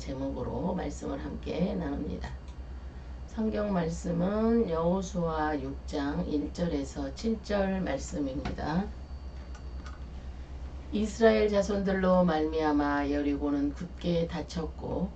제목으로 말씀을 함께 나눕니다. 성경 말씀은 여호수아 6장 1절에서 7절 말씀입니다. 이스라엘 자손들로 말미암아 여리고는 굳게 닫혔고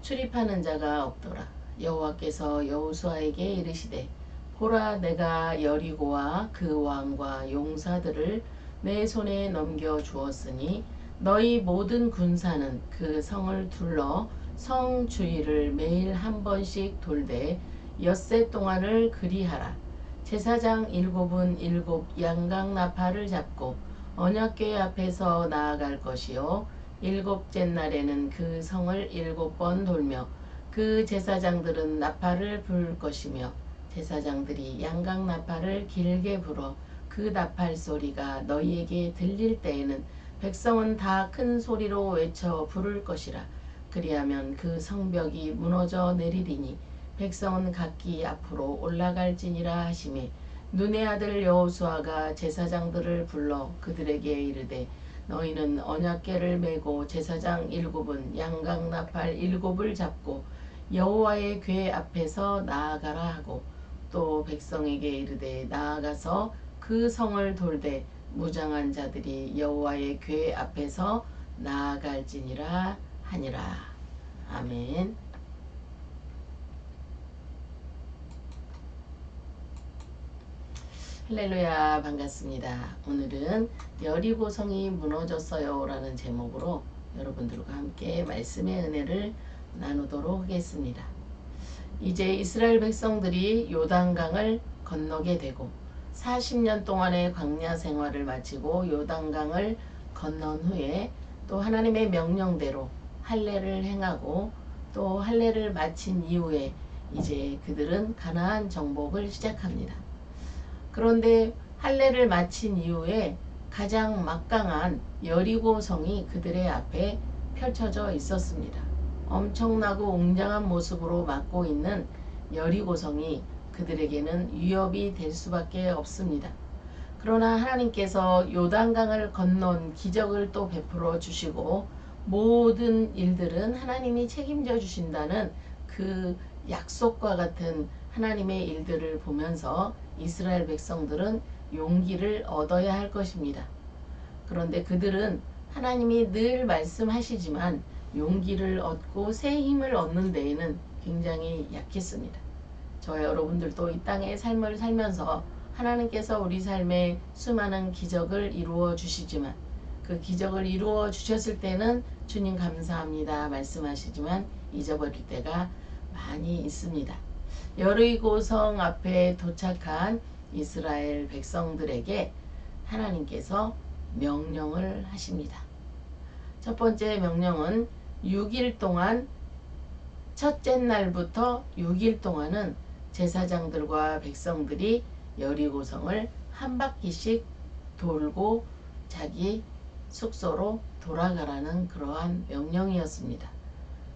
출입하는 자가 없더라. 여호와께서 여호수아에게 이르시되 보라 내가 여리고와 그 왕과 용사들을 내 손에 넘겨 주었으니 너희 모든 군사는 그 성을 둘러 성 주위를 매일 한 번씩 돌되 엿새 동안을 그리하라. 제사장 일곱은 일곱 양각 나팔을 잡고 언약궤 앞에서 나아갈 것이요 일곱째 날에는 그 성을 일곱 번 돌며 그 제사장들은 나팔을 불 것이며 제사장들이 양각 나팔을 길게 불어 그 나팔 소리가 너희에게 들릴 때에는 백성은 다 큰 소리로 외쳐 부를 것이라. 그리하면 그 성벽이 무너져 내리리니 백성은 각기 앞으로 올라갈지니라 하심에 눈의 아들 여호수아가 제사장들을 불러 그들에게 이르되 너희는 언약궤를 메고 제사장 일곱은 양각 나팔 일곱을 잡고 여호와의 궤 앞에서 나아가라 하고 또 백성에게 이르되 나아가서 그 성을 돌되 무장한 자들이 여호와의 궤 앞에서 나아갈지니라 하니라. 아멘. 할렐루야 반갑습니다. 오늘은 여리고성이 무너졌어요 라는 제목으로 여러분들과 함께 말씀의 은혜를 나누도록 하겠습니다. 이제 이스라엘 백성들이 요단강을 건너게 되고 40년 동안의 광야 생활을 마치고 요단강을 건넌 후에 또 하나님의 명령대로 할례를 행하고 또 할례를 마친 이후에 이제 그들은 가나안 정복을 시작합니다. 그런데 할례를 마친 이후에 가장 막강한 여리고 성이 그들의 앞에 펼쳐져 있었습니다. 엄청나고 웅장한 모습으로 맡고 있는 여리고 성이 그들에게는 위협이 될 수밖에 없습니다. 그러나 하나님께서 요단강을 건넌 기적을 또 베풀어 주시고 모든 일들은 하나님이 책임져 주신다는 그 약속과 같은 하나님의 일들을 보면서 이스라엘 백성들은 용기를 얻어야 할 것입니다. 그런데 그들은 하나님이 늘 말씀하시지만 용기를 얻고 새 힘을 얻는 데에는 굉장히 약했습니다. 저와 여러분들도 이 땅의 삶을 살면서 하나님께서 우리 삶에 수많은 기적을 이루어 주시지만 그 기적을 이루어 주셨을 때는 주님 감사합니다 말씀하시지만 잊어버릴 때가 많이 있습니다. 여리고성 앞에 도착한 이스라엘 백성들에게 하나님께서 명령을 하십니다. 첫 번째 명령은 6일 동안 첫째 날부터 6일 동안은 제사장들과 백성들이 여리고성을 한 바퀴씩 돌고 자기 숙소로 돌아가라는 그러한 명령이었습니다.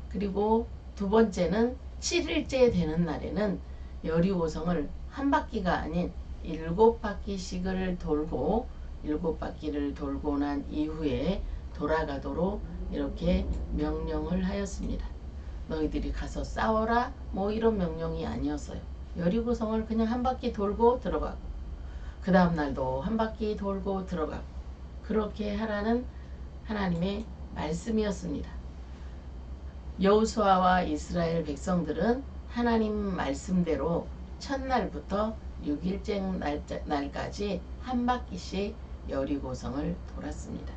그리고 두 번째는 7일째 되는 날에는 여리고성을 한 바퀴가 아닌 일곱 바퀴씩을 돌고 일곱 바퀴를 돌고 난 이후에 돌아가도록 이렇게 명령을 하였습니다. 너희들이 가서 싸워라 뭐 이런 명령이 아니었어요. 여리고성을 그냥 한 바퀴 돌고 들어가고 그 다음 날도 한 바퀴 돌고 들어가고 그렇게 하라는 하나님의 말씀이었습니다. 여호수아와 이스라엘 백성들은 하나님 말씀대로 첫날부터 6일째 날까지 한 바퀴씩 여리고성을 돌았습니다.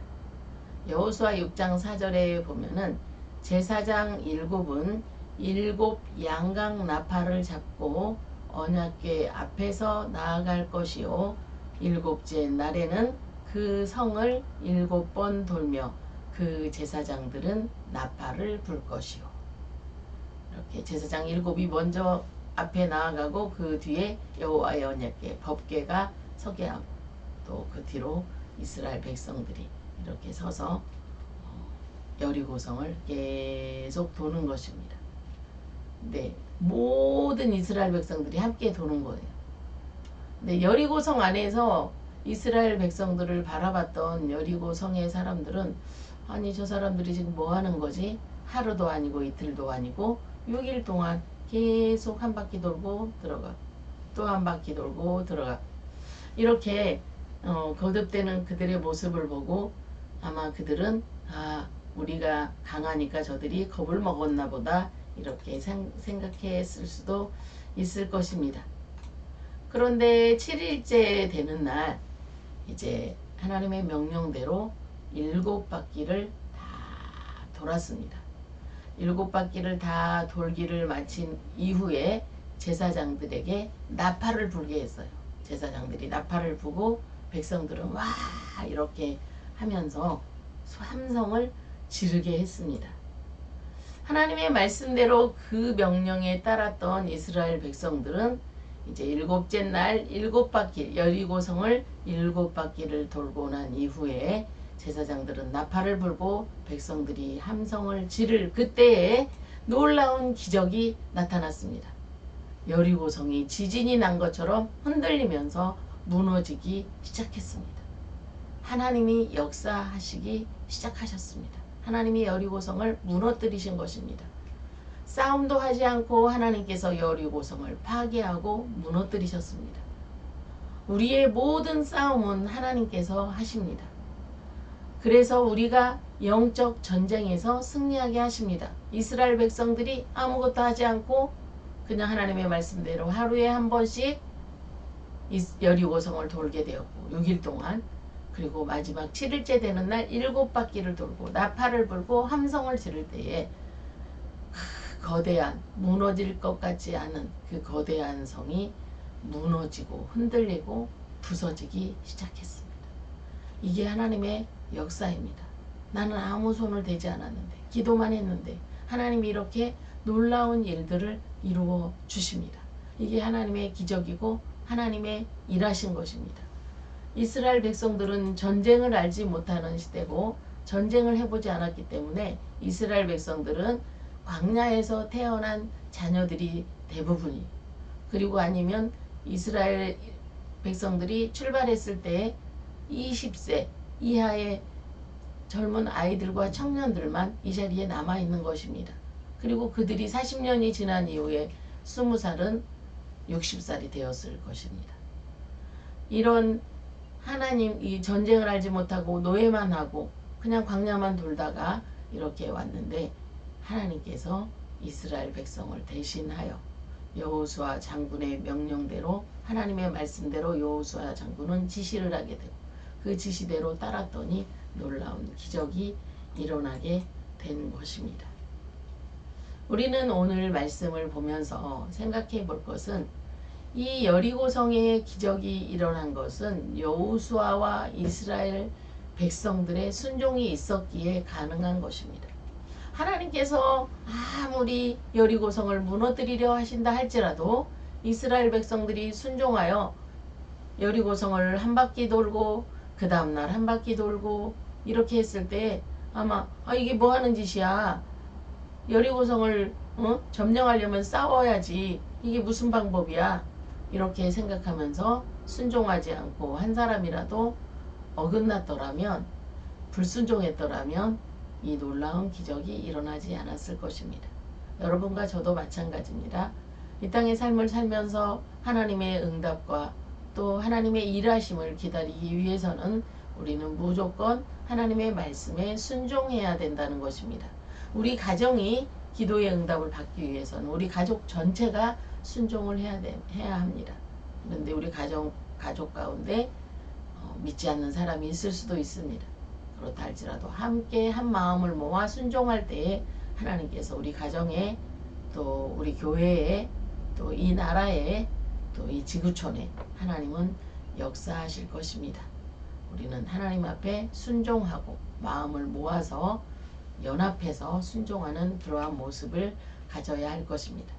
여호수아 6장 4절에 보면은 제사장 일곱은 일곱 양각 나팔을 잡고 언약궤 앞에서 나아갈 것이요. 일곱째 날에는 그 성을 일곱 번 돌며 그 제사장들은 나팔을 불 것이요. 이렇게 제사장 일곱이 먼저 앞에 나아가고 그 뒤에 여호와의 언약궤 법궤가 서게 하고 또 그 뒤로 이스라엘 백성들이 이렇게 서서 여리고성을 계속 도는 것입니다. 네, 모든 이스라엘 백성들이 함께 도는 거예요. 네, 여리고 성 안에서 이스라엘 백성들을 바라봤던 여리고 성의 사람들은 아니 저 사람들이 지금 뭐 하는 거지? 하루도 아니고 이틀도 아니고 6일 동안 계속 한 바퀴 돌고 들어가 또 한 바퀴 돌고 들어가 이렇게 어, 거듭되는 그들의 모습을 보고 아마 그들은 아 우리가 강하니까 저들이 겁을 먹었나 보다 이렇게 생, 생각했을 수도 있을 것입니다. 그런데 7일째 되는 날 이제 하나님의 명령대로 일곱 바퀴를 다 돌았습니다. 일곱 바퀴를 다 돌기를 마친 이후에 제사장들에게 나팔을 불게 했어요. 제사장들이 나팔을 부고 백성들은 와 이렇게 하면서 함성을 지르게 했습니다. 하나님의 말씀대로 그 명령에 따랐던 이스라엘 백성들은 이제 일곱째 날 일곱 바퀴 여리고성을 일곱 바퀴를 돌고 난 이후에 제사장들은 나팔을 불고 백성들이 함성을 지를 그때에 놀라운 기적이 나타났습니다. 여리고성이 지진이 난 것처럼 흔들리면서 무너지기 시작했습니다. 하나님이 역사하시기 시작하셨습니다. 하나님이 여리고성을 무너뜨리신 것입니다. 싸움도 하지 않고 하나님께서 여리고성을 파괴하고 무너뜨리셨습니다. 우리의 모든 싸움은 하나님께서 하십니다. 그래서 우리가 영적 전쟁에서 승리하게 하십니다. 이스라엘 백성들이 아무것도 하지 않고 그냥 하나님의 말씀대로 하루에 한 번씩 여리고성을 돌게 되었고 6일 동안 그리고 마지막 7일째 되는 날 일곱 바퀴를 돌고 나팔을 불고 함성을 지를 때에 그 거대한 무너질 것 같지 않은 그 거대한 성이 무너지고 흔들리고 부서지기 시작했습니다. 이게 하나님의 역사입니다. 나는 아무 손을 대지 않았는데 기도만 했는데 하나님이 이렇게 놀라운 일들을 이루어 주십니다. 이게 하나님의 기적이고 하나님의 일하신 것입니다. 이스라엘 백성들은 전쟁을 알지 못하는 시대고 전쟁을 해보지 않았기 때문에 이스라엘 백성들은 광야에서 태어난 자녀들이 대부분이 그리고 아니면 이스라엘 백성들이 출발했을 때 20세 이하의 젊은 아이들과 청년들만 이 자리에 남아 있는 것입니다. 그리고 그들이 40년이 지난 이후에 20살은 60살이 되었을 것입니다. 이런 하나님 이 전쟁을 알지 못하고 노예만 하고 그냥 광야만 돌다가 이렇게 왔는데 하나님께서 이스라엘 백성을 대신하여 여호수아 장군의 명령대로 하나님의 말씀대로 여호수아 장군은 지시를 하게 되고 그 지시대로 따랐더니 놀라운 기적이 일어나게 된 것입니다. 우리는 오늘 말씀을 보면서 생각해 볼 것은 이 여리고성의 기적이 일어난 것은 여호수아와 이스라엘 백성들의 순종이 있었기에 가능한 것입니다. 하나님께서 아무리 여리고성을 무너뜨리려 하신다 할지라도 이스라엘 백성들이 순종하여 여리고성을 한 바퀴 돌고 그 다음날 한 바퀴 돌고 이렇게 했을 때 아마 아 이게 뭐 하는 짓이야 여리고성을 어? 점령하려면 싸워야지 이게 무슨 방법이야 이렇게 생각하면서 순종하지 않고 한 사람이라도 어긋났더라면 불순종했더라면 이 놀라운 기적이 일어나지 않았을 것입니다. 여러분과 저도 마찬가지입니다. 이 땅의 삶을 살면서 하나님의 응답과 또 하나님의 일하심을 기다리기 위해서는 우리는 무조건 하나님의 말씀에 순종해야 된다는 것입니다. 우리 가정이 기도의 응답을 받기 위해서는 우리 가족 전체가 순종을 해야 돼, 해야 합니다. 그런데 우리 가정 가족 가운데 어, 믿지 않는 사람이 있을 수도 있습니다. 그렇다 할지라도 함께 한 마음을 모아 순종할 때에 하나님께서 우리 가정에 또 우리 교회에 또 이 나라에 또 이 지구촌에 하나님은 역사하실 것입니다. 우리는 하나님 앞에 순종하고 마음을 모아서 연합해서 순종하는 그러한 모습을 가져야 할 것입니다.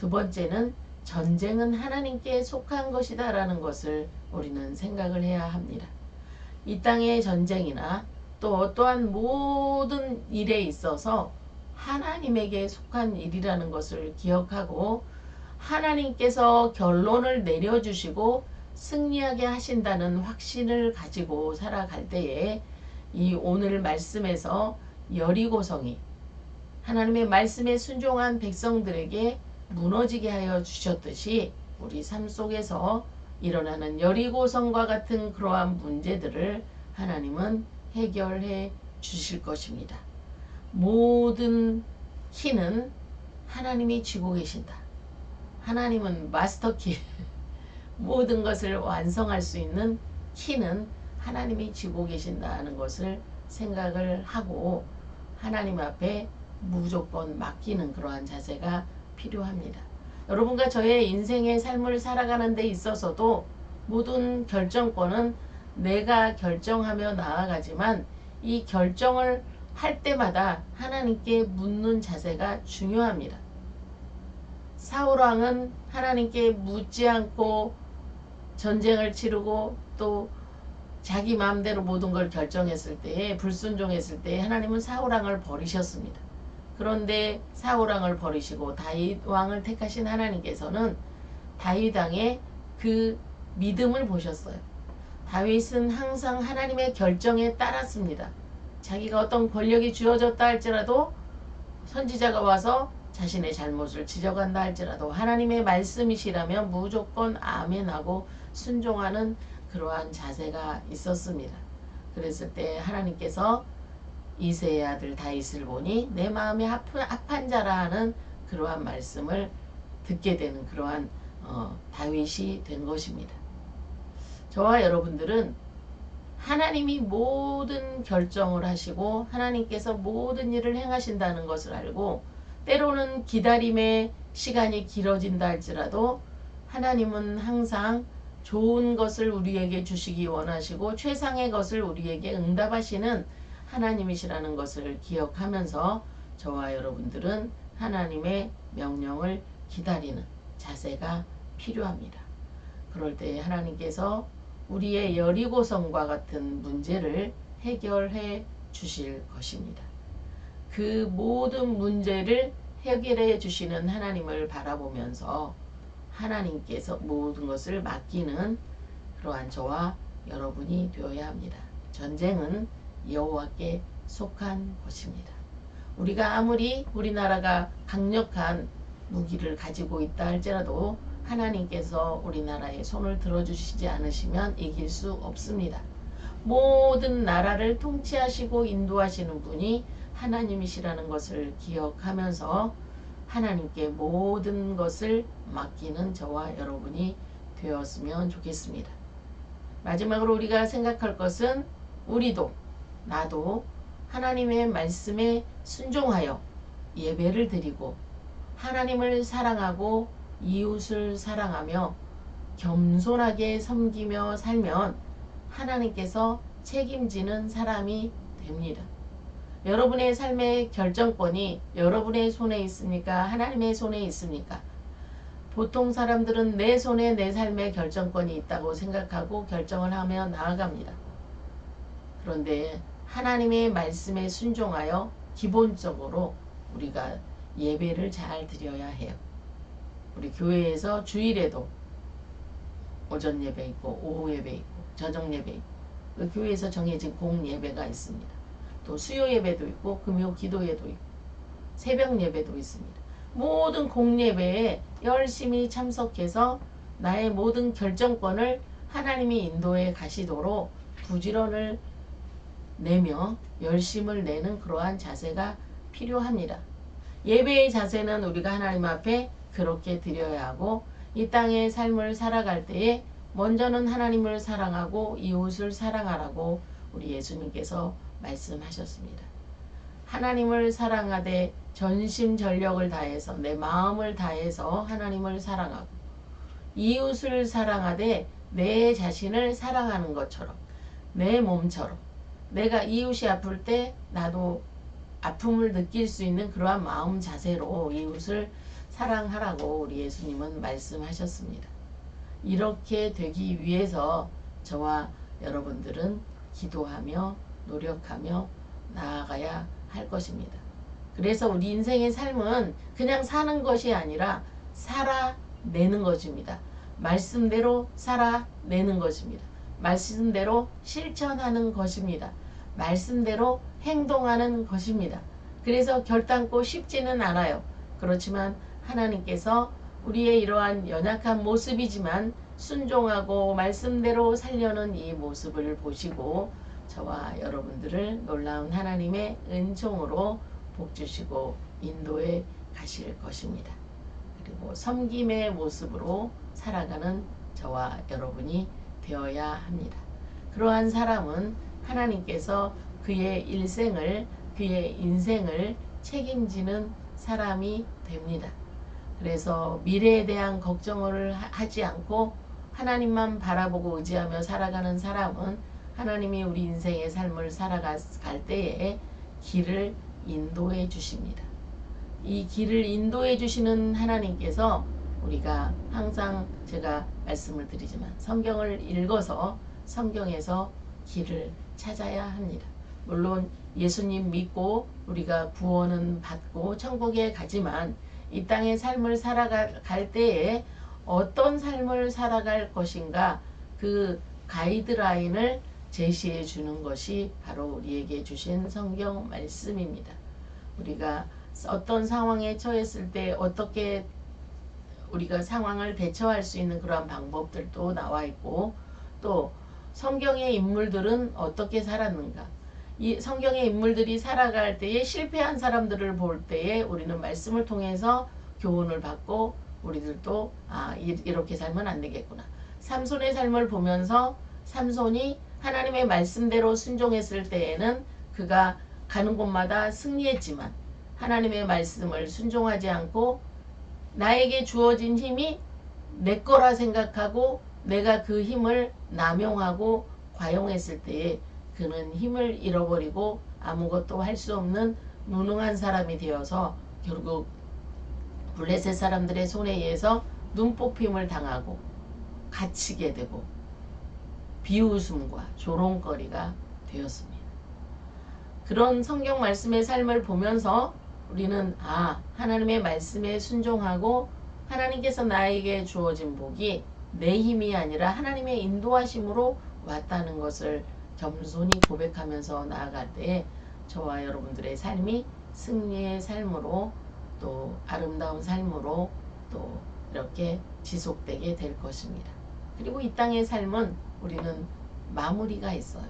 두 번째는 전쟁은 하나님께 속한 것이다 라는 것을 우리는 생각을 해야 합니다. 이 땅의 전쟁이나 또 어떠한 모든 일에 있어서 하나님에게 속한 일이라는 것을 기억하고 하나님께서 결론을 내려주시고 승리하게 하신다는 확신을 가지고 살아갈 때에 이 오늘 말씀에서 여리고성이 하나님의 말씀에 순종한 백성들에게 무너지게 하여 주셨듯이 우리 삶 속에서 일어나는 여리고성과 같은 그러한 문제들을 하나님은 해결해 주실 것입니다. 모든 키는 하나님이 쥐고 계신다. 하나님은 마스터키. 모든 것을 완성할 수 있는 키는 하나님이 쥐고 계신다는 것을 생각을 하고 하나님 앞에 무조건 맡기는 그러한 자세가 필요합니다. 여러분과 저의 인생의 삶을 살아가는 데 있어서도 모든 결정권은 내가 결정하며 나아가지만 이 결정을 할 때마다 하나님께 묻는 자세가 중요합니다. 사울왕은 하나님께 묻지 않고 전쟁을 치르고 또 자기 마음대로 모든 걸 결정했을 때에 불순종했을 때에 하나님은 사울왕을 버리셨습니다. 그런데 사울왕을 버리시고 다윗 왕을 택하신 하나님께서는 다윗 왕의 그 믿음을 보셨어요. 다윗은 항상 하나님의 결정에 따랐습니다. 자기가 어떤 권력이 주어졌다 할지라도 선지자가 와서 자신의 잘못을 지적한다 할지라도 하나님의 말씀이시라면 무조건 아멘하고 순종하는 그러한 자세가 있었습니다. 그랬을 때 하나님께서 이세의 아들 다윗을 보니 내 마음이 합한, 합한 자라 하는 그러한 말씀을 듣게 되는 그러한 어, 다윗이 된 것입니다. 저와 여러분들은 하나님이 모든 결정을 하시고 하나님께서 모든 일을 행하신다는 것을 알고 때로는 기다림의 시간이 길어진다 할지라도 하나님은 항상 좋은 것을 우리에게 주시기 원하시고 최상의 것을 우리에게 응답하시는 하나님이시라는 것을 기억하면서 저와 여러분들은 하나님의 명령을 기다리는 자세가 필요합니다. 그럴 때 하나님께서 우리의 여리고성과 같은 문제를 해결해 주실 것입니다. 그 모든 문제를 해결해 주시는 하나님을 바라보면서 하나님께서 모든 것을 맡기는 그러한 저와 여러분이 되어야 합니다. 전쟁은 여호와께 속한 것입니다. 우리가 아무리 우리나라가 강력한 무기를 가지고 있다 할지라도 하나님께서 우리나라에 손을 들어주시지 않으시면 이길 수 없습니다. 모든 나라를 통치하시고 인도하시는 분이 하나님이시라는 것을 기억하면서 하나님께 모든 것을 맡기는 저와 여러분이 되었으면 좋겠습니다. 마지막으로 우리가 생각할 것은 우리도 나도 하나님의 말씀에 순종하여 예배를 드리고 하나님을 사랑하고 이웃을 사랑하며 겸손하게 섬기며 살면 하나님께서 책임지는 사람이 됩니다. 여러분의 삶의 결정권이 여러분의 손에 있습니까? 하나님의 손에 있습니까? 보통 사람들은 내 손에 내 삶의 결정권이 있다고 생각하고 결정을 하며 나아갑니다. 그런데 하나님의 말씀에 순종하여 기본적으로 우리가 예배를 잘 드려야 해요. 우리 교회에서 주일에도 오전 예배 있고 오후 예배 있고 저녁 예배 있고 그 교회에서 정해진 공 예배가 있습니다. 또 수요 예배도 있고 금요 기도회도 있고 새벽 예배도 있습니다. 모든 공 예배에 열심히 참석해서 나의 모든 결정권을 하나님이 인도해 가시도록 부지런을 내며 열심을 내는 그러한 자세가 필요합니다. 예배의 자세는 우리가 하나님 앞에 그렇게 드려야 하고 이 땅의 삶을 살아갈 때에 먼저는 하나님을 사랑하고 이웃을 사랑하라고 우리 예수님께서 말씀하셨습니다. 하나님을 사랑하되 전심 전력을 다해서 내 마음을 다해서 하나님을 사랑하고 이웃을 사랑하되 내 자신을 사랑하는 것처럼 내 몸처럼 내가 이웃이 아플 때 나도 아픔을 느낄 수 있는 그러한 마음 자세로 이웃을 사랑하라고 우리 예수님은 말씀하셨습니다. 이렇게 되기 위해서 저와 여러분들은 기도하며 노력하며 나아가야 할 것입니다. 그래서 우리 인생의 삶은 그냥 사는 것이 아니라 살아내는 것입니다. 말씀대로 살아내는 것입니다. 말씀대로 실천하는 것입니다. 말씀대로 행동하는 것입니다. 그래서 결단코 쉽지는 않아요. 그렇지만 하나님께서 우리의 이러한 연약한 모습이지만 순종하고 말씀대로 살려는 이 모습을 보시고 저와 여러분들을 놀라운 하나님의 은총으로 복 주시고 인도에 가실 것입니다. 그리고 섬김의 모습으로 살아가는 저와 여러분이 되어야 합니다. 그러한 사람은 하나님께서 그의 일생을 그의 인생을 책임지는 사람이 됩니다. 그래서 미래에 대한 걱정을 하지 않고 하나님만 바라보고 의지하며 살아가는 사람은 하나님이 우리 인생의 삶을 살아갈 때에 길을 인도해 주십니다. 이 길을 인도해 주시는 하나님께서 우리가 항상 제가 말씀을 드리지만 성경을 읽어서 성경에서 길을 찾아야 합니다. 물론 예수님 믿고 우리가 구원은 받고 천국에 가지만 이 땅의 삶을 살아갈 때에 어떤 삶을 살아갈 것인가 그 가이드라인을 제시해 주는 것이 바로 우리에게 주신 성경 말씀입니다. 우리가 어떤 상황에 처했을 때 어떻게 우리가 상황을 대처할 수 있는 그러한 방법들도 나와 있고 또 성경의 인물들은 어떻게 살았는가? 이 성경의 인물들이 살아갈 때에 실패한 사람들을 볼 때에 우리는 말씀을 통해서 교훈을 받고 우리들도 아 이렇게 살면 안 되겠구나. 삼손의 삶을 보면서 삼손이 하나님의 말씀대로 순종했을 때에는 그가 가는 곳마다 승리했지만 하나님의 말씀을 순종하지 않고 나에게 주어진 힘이 내 거라 생각하고 내가 그 힘을 남용하고 과용했을 때에 그는 힘을 잃어버리고 아무것도 할 수 없는 무능한 사람이 되어서 결국 블레셋 사람들의 손에 의해서 눈뽑힘을 당하고 갇히게 되고 비웃음과 조롱거리가 되었습니다. 그런 성경 말씀의 삶을 보면서 우리는 아 하나님의 말씀에 순종하고 하나님께서 나에게 주어진 복이 내 힘이 아니라 하나님의 인도하심으로 왔다는 것을 겸손히 고백하면서 나아갈 때 저와 여러분들의 삶이 승리의 삶으로 또 아름다운 삶으로 또 이렇게 지속되게 될 것입니다. 그리고 이 땅의 삶은 우리는 마무리가 있어요.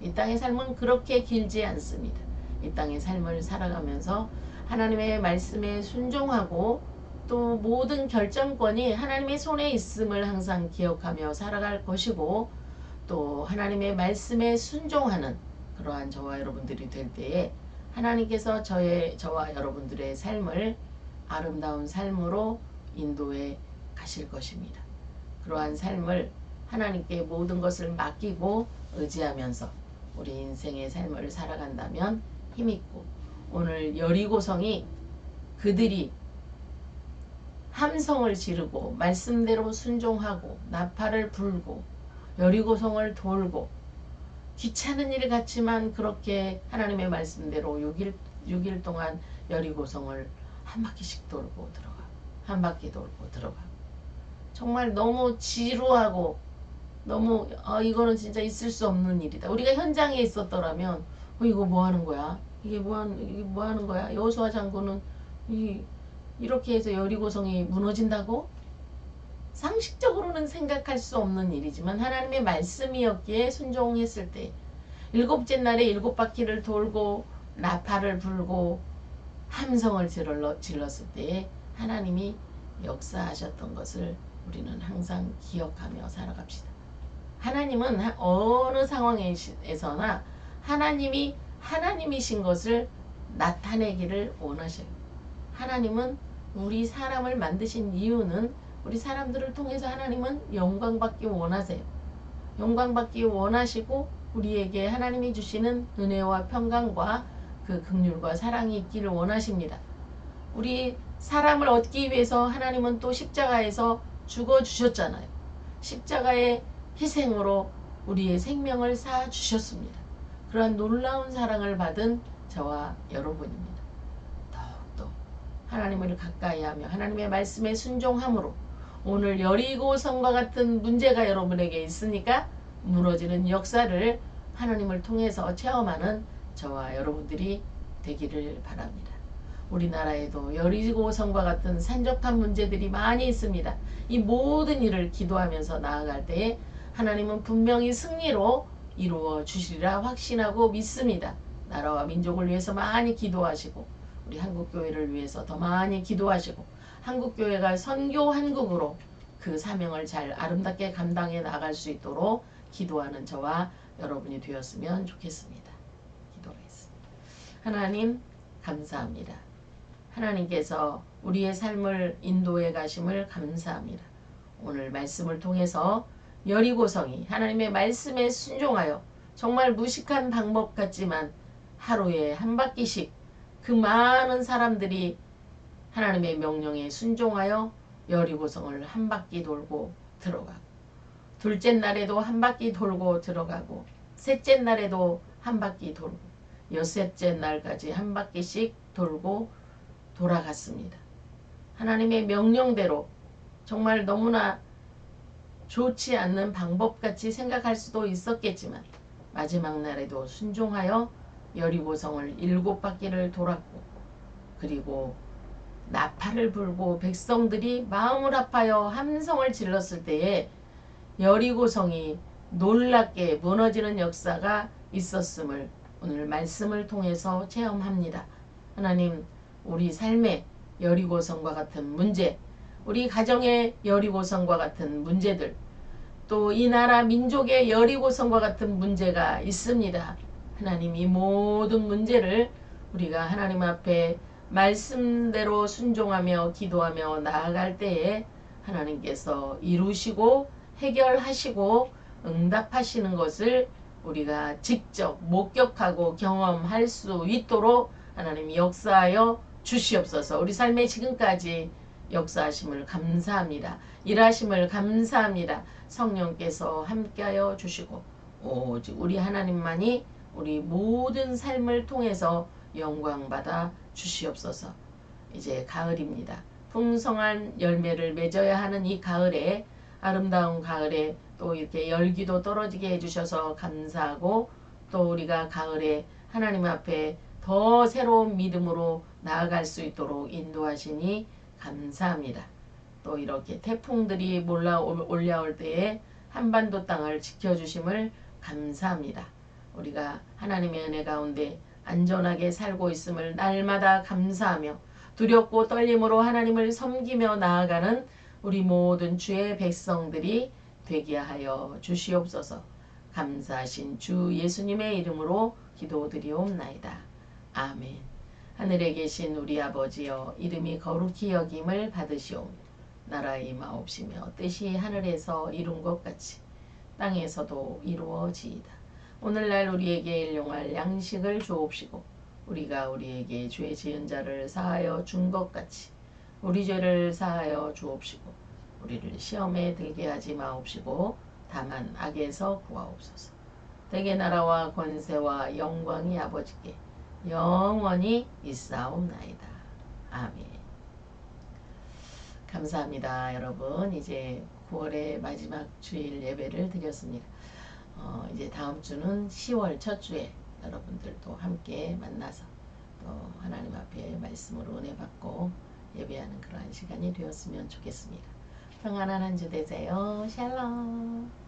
이 땅의 삶은 그렇게 길지 않습니다. 이 땅의 삶을 살아가면서 하나님의 말씀에 순종하고 또 모든 결정권이 하나님의 손에 있음을 항상 기억하며 살아갈 것이고 또 하나님의 말씀에 순종하는 그러한 저와 여러분들이 될 때에 하나님께서 저의 저와 여러분들의 삶을 아름다운 삶으로 인도해 가실 것입니다. 그러한 삶을 하나님께 모든 것을 맡기고 의지하면서 우리 인생의 삶을 살아간다면 힘있고 오늘 여리고성이 그들이 함성을 지르고 말씀대로 순종하고 나팔을 불고 여리고성을 돌고 귀찮은 일 같지만 그렇게 하나님의 말씀대로 6일, 6일 동안 여리고성을 한 바퀴씩 돌고 들어가 한 바퀴 돌고 들어가 정말 너무 지루하고 너무 아 이거는 진짜 있을 수 없는 일이다. 우리가 현장에 있었더라면 어, 이거 뭐 하는 거야? 이게 뭐 하는 뭐 거야? 여호수아 장군은 이 이렇게 해서 여리고성이 무너진다고? 상식적으로는 생각할 수 없는 일이지만 하나님의 말씀이었기에 순종했을 때 일곱째 날에 일곱 바퀴를 돌고 나팔을 불고 함성을 질렀을 때에 하나님이 역사하셨던 것을 우리는 항상 기억하며 살아갑시다. 하나님은 어느 상황에서나 하나님이 하나님이신 것을 나타내기를 원하셔요. 하나님은 우리 사람을 만드신 이유는 우리 사람들을 통해서 하나님은 영광받기 원하세요. 영광받기 원하시고 우리에게 하나님이 주시는 은혜와 평강과 그 극률과 사랑이 있기를 원하십니다. 우리 사람을 얻기 위해서 하나님은 또 십자가에서 죽어 주셨잖아요. 십자가의 희생으로 우리의 생명을 쌓아 주셨습니다. 그러한 놀라운 사랑을 받은 저와 여러분입니다. 하나님을 가까이 하며 하나님의 말씀에 순종함으로 오늘 여리고성과 같은 문제가 여러분에게 있으니까 무너지는 역사를 하나님을 통해서 체험하는 저와 여러분들이 되기를 바랍니다. 우리나라에도 여리고성과 같은 산적한 문제들이 많이 있습니다. 이 모든 일을 기도하면서 나아갈 때에 하나님은 분명히 승리로 이루어 주시리라 확신하고 믿습니다. 나라와 민족을 위해서 많이 기도하시고 우리 한국교회를 위해서 더 많이 기도하시고 한국교회가 선교 한국으로 그 사명을 잘 아름답게 감당해 나갈 수 있도록 기도하는 저와 여러분이 되었으면 좋겠습니다. 기도하겠습니다. 하나님 감사합니다. 하나님께서 우리의 삶을 인도해 가심을 감사합니다. 오늘 말씀을 통해서 여리고성이 하나님의 말씀에 순종하여 정말 무식한 방법 같지만 하루에 한 바퀴씩 그 많은 사람들이 하나님의 명령에 순종하여 여리고성을 한 바퀴 돌고 들어가고 둘째 날에도 한 바퀴 돌고 들어가고 셋째 날에도 한 바퀴 돌고 여섯째 날까지 한 바퀴씩 돌고 돌아갔습니다. 하나님의 명령대로 정말 너무나 좋지 않는 방법같이 생각할 수도 있었겠지만 마지막 날에도 순종하여 여리고성을 일곱 바퀴를 돌았고 그리고 나팔을 불고 백성들이 마음을 아파여 함성을 질렀을 때에 여리고성이 놀랍게 무너지는 역사가 있었음을 오늘 말씀을 통해서 체험합니다. 하나님 우리 삶의 여리고성과 같은 문제 우리 가정의 여리고성과 같은 문제들 또 이 나라 민족의 여리고성과 같은 문제가 있습니다. 하나님 이 모든 문제를 우리가 하나님 앞에 말씀대로 순종하며 기도하며 나아갈 때에 하나님께서 이루시고 해결하시고 응답하시는 것을 우리가 직접 목격하고 경험할 수 있도록 하나님 역사하여 주시옵소서. 우리 삶에 지금까지 역사하심을 감사합니다. 일하심을 감사합니다. 성령께서 함께하여 주시고 오직 우리 하나님만이 우리 모든 삶을 통해서 영광받아 주시옵소서. 이제 가을입니다. 풍성한 열매를 맺어야 하는 이 가을에 아름다운 가을에 또 이렇게 열기도 떨어지게 해주셔서 감사하고 또 우리가 가을에 하나님 앞에 더 새로운 믿음으로 나아갈 수 있도록 인도하시니 감사합니다. 또 이렇게 태풍들이 몰라 올라올 때에 한반도 땅을 지켜주심을 감사합니다. 우리가 하나님의 은혜 가운데 안전하게 살고 있음을 날마다 감사하며 두렵고 떨림으로 하나님을 섬기며 나아가는 우리 모든 주의 백성들이 되게 하여 주시옵소서. 감사하신 주 예수님의 이름으로 기도드리옵나이다. 아멘. 하늘에 계신 우리 아버지여 이름이 거룩히 여김을 받으시오. 나라의 마옵시며 뜻이 하늘에서 이룬 것 같이 땅에서도 이루어지이다. 오늘날 우리에게 일용할 양식을 주옵시고 우리가 우리에게 죄 지은 자를 사하여 준 것 같이 우리 죄를 사하여 주옵시고 우리를 시험에 들게 하지 마옵시고 다만 악에서 구하옵소서. 대개 나라와 권세와 영광이 아버지께 영원히 있사옵나이다. 아멘. 감사합니다, 여러분. 이제 9월의 마지막 주일 예배를 드렸습니다. 어, 이제 다음 주는 10월 첫 주에 여러분들도 함께 만나서 또 하나님 앞에 말씀으로 은혜 받고 예배하는 그러한 시간이 되었으면 좋겠습니다. 평안한 한 주 되세요. 샬롬.